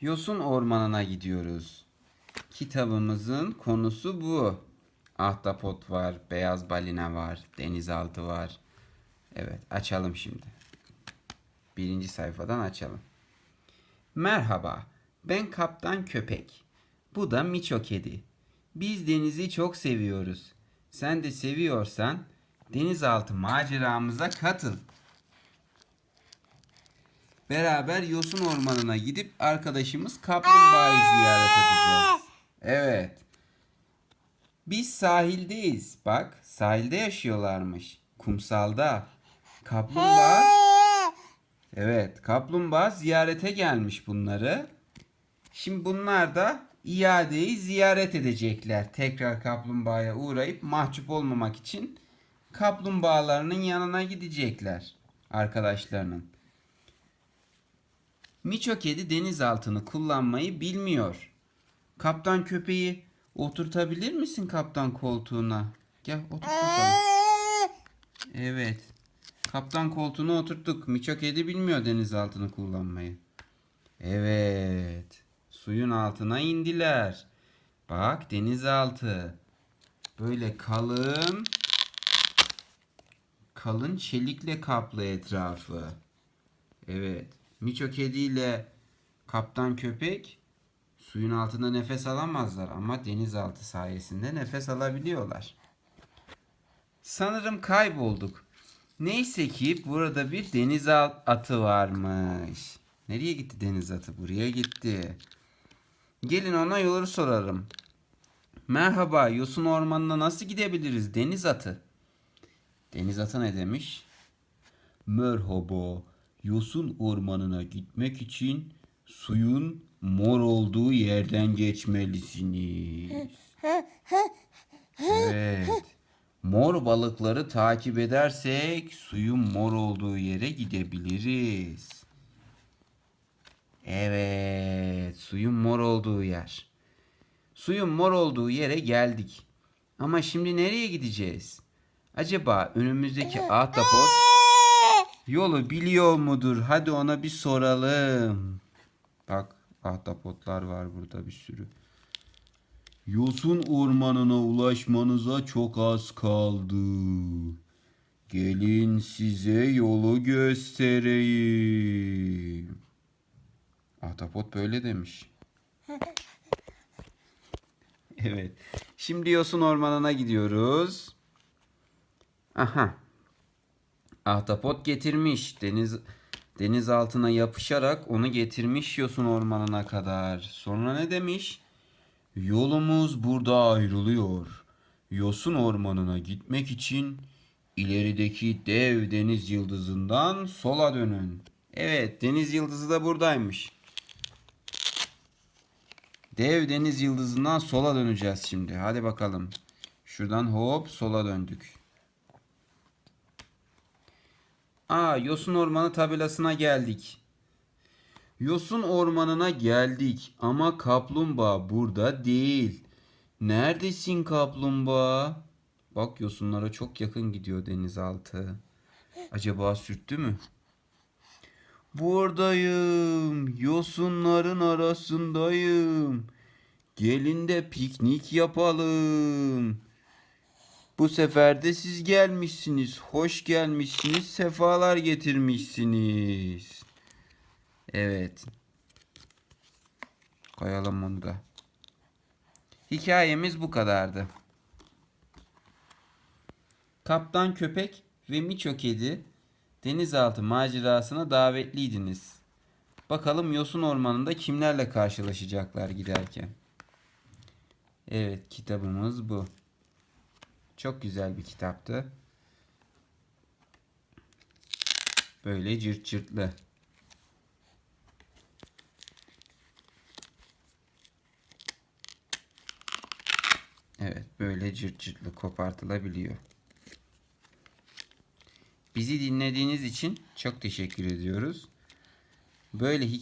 Yosun Ormanı'na gidiyoruz. Kitabımızın konusu bu. Ahtapot var, beyaz balina var, denizaltı var. Evet, açalım şimdi. Birinci sayfadan açalım. Merhaba, ben Kaptan Köpek. Bu da Miço Kedi. Biz denizi çok seviyoruz. Sen de seviyorsan denizaltı maceramıza katıl. Beraber Yosun Ormanı'na gidip arkadaşımız Kaplumbağa'yı ziyaret edeceğiz. Evet. Biz sahildeyiz. Bak, sahilde yaşıyorlarmış. Kumsalda. Kaplumbağa Evet, kaplumbağa ziyarete gelmiş bunları. Şimdi bunlar da iadeyi ziyaret edecekler. Tekrar kaplumbağaya uğrayıp mahcup olmamak için kaplumbağalarının yanına gidecekler arkadaşlarının. Miço kedi denizaltını kullanmayı bilmiyor. Kaptan köpeği oturtabilir misin kaptan koltuğuna? Gel otur bakalım. Evet. Kaptan koltuğuna oturttuk. Miço kedi bilmiyor denizaltını kullanmayı. Evet. Suyun altına indiler. Bak denizaltı. Böyle kalın kalın çelikle kaplı etrafı. Evet. Miço kedi ile kaptan köpek suyun altında nefes alamazlar ama denizaltı sayesinde nefes alabiliyorlar. Sanırım kaybolduk. Neyse ki burada bir deniz atı varmış. Nereye gitti deniz atı? Buraya gitti. Gelin ona yolu sorarım. Merhaba, Yosun Ormanı'na nasıl gidebiliriz deniz atı? Deniz atı ne demiş? Merhaba, Yosun Ormanı'na gitmek için suyun mor olduğu yerden geçmelisiniz. Evet. Mor balıkları takip edersek suyun mor olduğu yere gidebiliriz. Evet, suyun mor olduğu yer. Suyun mor olduğu yere geldik. Ama şimdi nereye gideceğiz? Acaba önümüzdeki ahtapot yolu biliyor mudur? Hadi ona bir soralım. Bak ahtapotlar var burada bir sürü. Yosun ormanına ulaşmanıza çok az kaldı. Gelin size yolu göstereyim. Ahtapot böyle demiş. Evet. Şimdi Yosun Ormanı'na gidiyoruz. Aha. Ahtapot getirmiş. Deniz deniz altına yapışarak onu getirmiş Yosun Ormanı'na kadar. Sonra ne demiş? Yolumuz burada ayrılıyor. Yosun Ormanı'na gitmek için ilerideki dev deniz yıldızından sola dönün. Evet, deniz yıldızı da buradaymış. Dev deniz yıldızından sola döneceğiz şimdi. Hadi bakalım. Şuradan hop sola döndük. Aa, Yosun Ormanı tabelasına geldik. Yosun ormanına geldik ama kaplumbağa burada değil. Neredesin kaplumbağa? Bak yosunlara çok yakın gidiyor denizaltı. Acaba sürttü mü? Buradayım. Yosunların arasındayım. Gelin de piknik yapalım. Bu sefer de siz gelmişsiniz. Hoş gelmişsiniz. Sefalar getirmişsiniz. Evet. Koyalım bunu da. Hikayemiz bu kadardı. Kaptan Köpek ve Miço Kedi denizaltı macerasına davetliydiniz. Bakalım Yosun Ormanı'nda kimlerle karşılaşacaklar giderken. Evet kitabımız bu. Çok güzel bir kitaptı. Böyle cırt cırtlı. Evet böyle cırt cırtlı kopartılabiliyor. Bizi dinlediğiniz için çok teşekkür ediyoruz. Böyle